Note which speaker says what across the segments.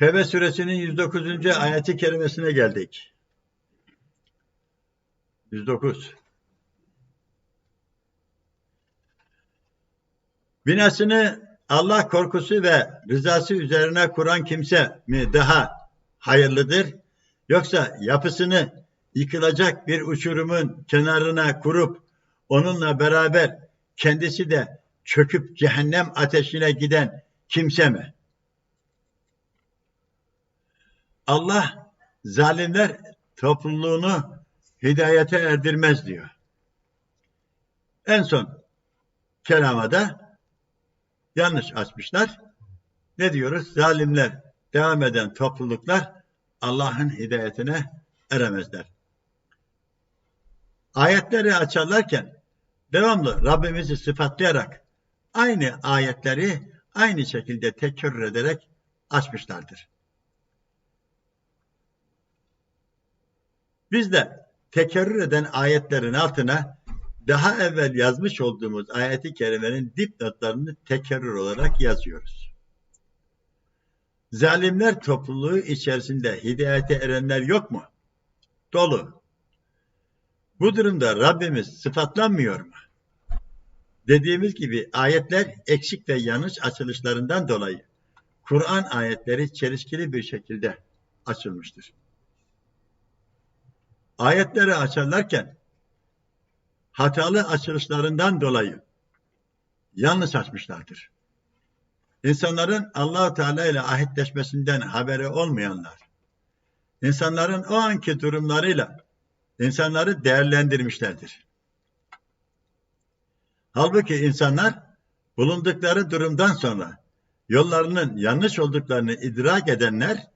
Speaker 1: Tevbe suresinin 109. ayeti kerimesine geldik. 109. Binasını Allah korkusu ve rızası üzerine kuran kimse mi daha hayırlıdır? Yoksa yapısını yıkılacak bir uçurumun kenarına kurup onunla beraber kendisi de çöküp cehennem ateşine giden kimse mi? Allah zalimler topluluğunu hidayete erdirmez diyor. En son kelamada yanlış açmışlar. Ne diyoruz? Zalimler, devam eden topluluklar Allah'ın hidayetine eremezler. Ayetleri açarlarken devamlı Rabbimizi sıfatlayarak aynı ayetleri aynı şekilde tekrar ederek açmışlardır. Biz de tekerrür eden ayetlerin altına daha evvel yazmış olduğumuz ayeti kerimenin dipnotlarını tekerrür olarak yazıyoruz. Zalimler topluluğu içerisinde hidayete erenler yok mu? Dolu. Bu durumda Rabbimiz sıfatlanmıyor mu? Dediğimiz gibi ayetler eksik ve yanlış açılışlarından dolayı Kur'an ayetleri çelişkili bir şekilde açılmıştır. Ayetleri açarlarken hatalı açılışlarından dolayı yanlış açmışlardır. İnsanların allah Teala ile ahitleşmesinden haberi olmayanlar, insanların o anki durumlarıyla insanları değerlendirmişlerdir. Halbuki insanlar bulundukları durumdan sonra yollarının yanlış olduklarını idrak edenler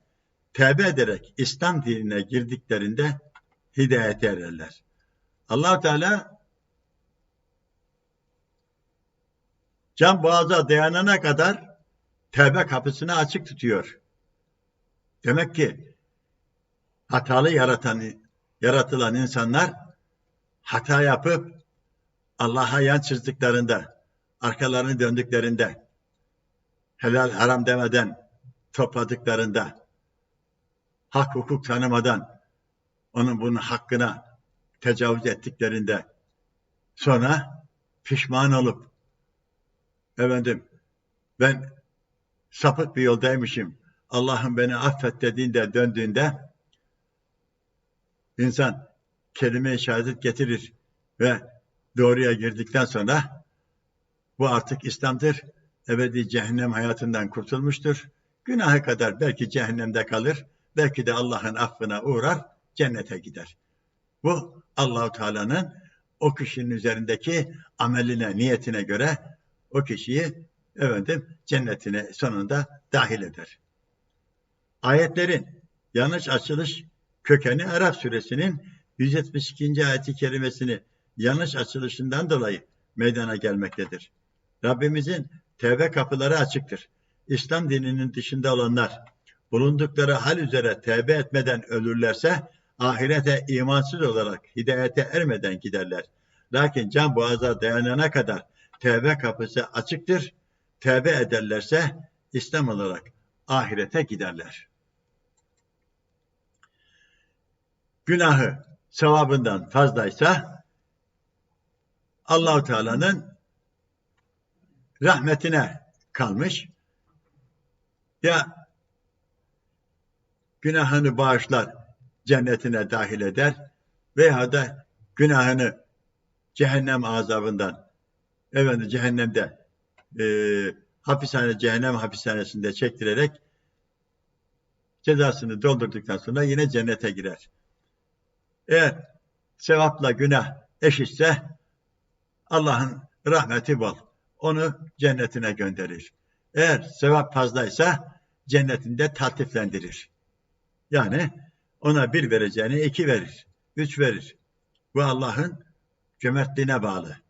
Speaker 1: tevbe ederek İslam dinine girdiklerinde hidayete ererler. allah Teala can boğaza dayanana kadar tevbe kapısını açık tutuyor. Demek ki hatalı yaratan, yaratılan insanlar hata yapıp Allah'a yan çizdiklerinde, arkalarını döndüklerinde, helal haram demeden topladıklarında, hak hukuk tanımadan onun bunun hakkına tecavüz ettiklerinde sonra pişman olup efendim ben sapık bir yoldaymışım Allah'ım beni affet dediğinde döndüğünde insan kelime-i şehadet getirir ve doğruya girdikten sonra bu artık İslam'dır. Ebedi cehennem hayatından kurtulmuştur. Günaha kadar belki cehennemde kalır, belki de Allah'ın affına uğrar, cennete gider. Bu Allahu Teala'nın o kişinin üzerindeki ameline, niyetine göre o kişiyi efendim cennetine sonunda dahil eder. Ayetlerin yanlış açılış kökeni Arap suresinin 172. ayeti kerimesini yanlış açılışından dolayı meydana gelmektedir. Rabbimizin tevbe kapıları açıktır. İslam dininin dışında olanlar bulundukları hal üzere tevbe etmeden ölürlerse ahirete imansız olarak hidayete ermeden giderler. Lakin can boğaza dayanana kadar tevbe kapısı açıktır. Tevbe ederlerse İslam olarak ahirete giderler. Günahı sevabından fazlaysa Allahu Teala'nın rahmetine kalmış. Ya günahını bağışlar, cennetine dahil eder veya da günahını cehennem azabından efendim cehennemde e, hapishane cehennem hapishanesinde çektirerek cezasını doldurduktan sonra yine cennete girer. Eğer sevapla günah eşitse Allah'ın rahmeti bol. Onu cennetine gönderir. Eğer sevap fazlaysa cennetinde tatiflendirir. Yani ona bir vereceğine iki verir, üç verir. Bu Allah'ın cömertliğine bağlı.